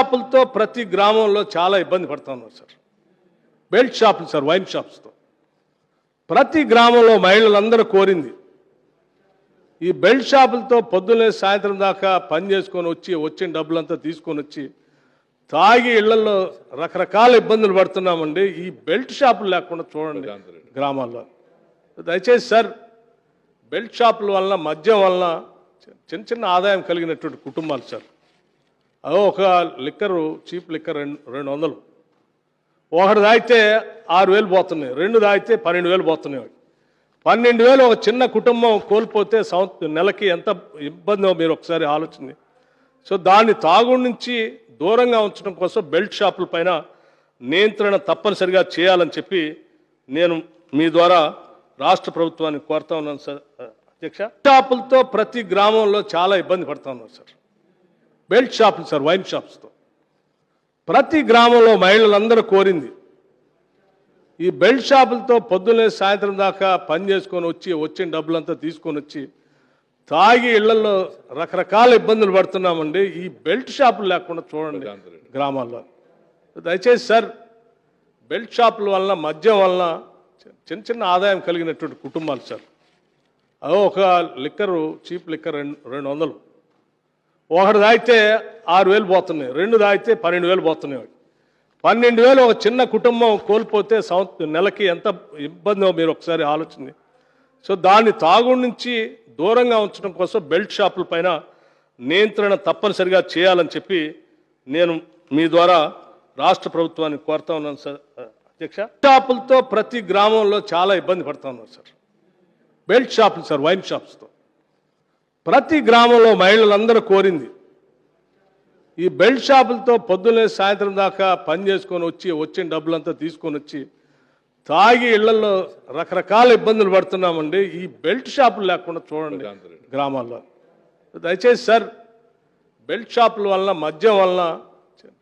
షాపులతో ప్రతి గ్రామంలో చాలా ఇబ్బంది పడుతూ ఉన్నారు సార్. బెల్ట్ షాపులు సార్ వైన్ షాప్స్తో. ప్రతి గ్రామంలో మహిళలందరూ కోరింది ఈ బెల్ట్ షాపులతో పొద్దున్నే సాయంత్రం దాకా పని చేసుకొని వచ్చి వచ్చిన డబ్బులంతా తీసుకొని వచ్చి తాగి ఇళ్ళలో రకరకాల ఇబ్బందులు పడుతున్నామండి. ఈ బెల్ట్ షాపులు లేకుండా చూడండి గ్రామాల్లో. దయచేసి సార్ బెల్ట్ షాపుల వలన మద్యం వలన చిన్న చిన్న ఆదాయం కలిగినటువంటి కుటుంబాలు సార్. ఒక లిక్కరు చీప్ లిక్కర్ రెండు రెండు వందలు. ఒకటి తాగితే ఆరు వేలు పోతున్నాయి. రెండు తాగితే పన్నెండు వేలు పోతున్నాయి. పన్నెండు వేలు ఒక చిన్న కుటుంబం కోల్పోతే సంవత్సరం నెలకి ఎంత ఇబ్బందో మీరు ఒకసారి ఆలోచన సో దాన్ని తాగుడు నుంచి దూరంగా ఉంచడం కోసం బెల్ట్ షాపుల పైన నియంత్రణ తప్పనిసరిగా చేయాలని చెప్పి నేను మీ ద్వారా రాష్ట్ర ప్రభుత్వాన్ని కోరుతా ఉన్నాను సార్. అధ్యక్ష? షాపులతో ప్రతి గ్రామంలో చాలా ఇబ్బంది పడుతున్నాను ఉన్నారు సార్. బెల్ట్ షాపులు సార్ వైన్ షాప్స్తో. ప్రతి గ్రామంలో మహిళలందరూ కోరింది ఈ బెల్ట్ షాపులతో పొద్దున్నే సాయంత్రం దాకా పని చేసుకొని వచ్చి వచ్చిన డబ్బులంతా తీసుకొని వచ్చి తాగి ఇళ్ళలో రకరకాల ఇబ్బందులు పడుతున్నామండి. ఈ బెల్ట్ షాపులు లేకుండా చూడండి గ్రామాల్లో. దయచేసి సార్ బెల్ట్ షాపుల వలన మద్యం వలన చిన్న చిన్న ఆదాయం కలిగినటువంటి కుటుంబాలు సార్. అదో ఒక లిక్కరు చీప్ లిక్కర్ రెండు రెండు వందలు. ఒకటి తాగితే ఆరు వేలు పోతున్నాయి. రెండు తాగితే పన్నెండు వేలు పోతున్నాయి. పన్నెండు వేలు ఒక చిన్న కుటుంబం కోల్పోతే సంవత్సరం నెలకి ఎంత ఇబ్బందో మీరు ఒకసారి ఆలోచన సో దాన్ని తాగుడు నుంచి దూరంగా ఉంచడం కోసం బెల్ట్ షాపుల పైన నియంత్రణ తప్పనిసరిగా చేయాలని చెప్పి నేను మీ ద్వారా రాష్ట్ర ప్రభుత్వాన్ని కోరుతా ఉన్నాను సార్. అధ్యక్ష షాపులతో ప్రతి గ్రామంలో చాలా ఇబ్బంది పడుతూ ఉన్నారు సార్. బెల్ట్ షాపులు సార్ వైన్ షాప్స్తో. ప్రతి గ్రామంలో మహిళలందరూ కోరింది ఈ బెల్ట్ షాపులతో పొద్దున్నే సాయంత్రం దాకా పని చేసుకొని వచ్చి వచ్చిన డబ్బులంతా తీసుకొని వచ్చి తాగి ఇళ్ళలో రకరకాల ఇబ్బందులు పడుతున్నామండి. ఈ బెల్ట్ షాపులు లేకుండా చూడండి గ్రామాల్లో. దయచేసి సార్ బెల్ట్ షాపుల వలన మద్యం వలన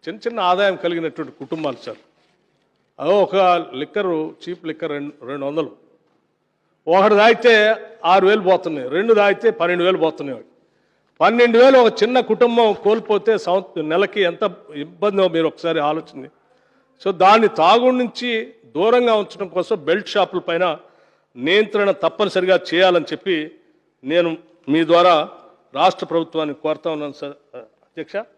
చిన్న చిన్న ఆదాయం కలిగినటువంటి కుటుంబాలు సార్. అదో ఒక లిక్కరు చీప్ లిక్కర్ రెండు రెండు వందలు. ఒకటి తాగితే ఆరు వేలు పోతున్నాయి. రెండు తాగితే పన్నెండు వేలు పోతున్నాయి. పన్నెండు వేలు ఒక చిన్న కుటుంబం కోల్పోతే సంవత్సరం నెలకి ఎంత ఇబ్బందో మీరు ఒకసారి ఆలోచన సో దాన్ని తాగుడు నుంచి దూరంగా ఉంచడం కోసం బెల్ట్ షాపుల పైన నియంత్రణ తప్పనిసరిగా చేయాలని చెప్పి నేను మీ ద్వారా రాష్ట్ర ప్రభుత్వాన్ని కోరుతా ఉన్నాను సార్. అధ్యక్ష?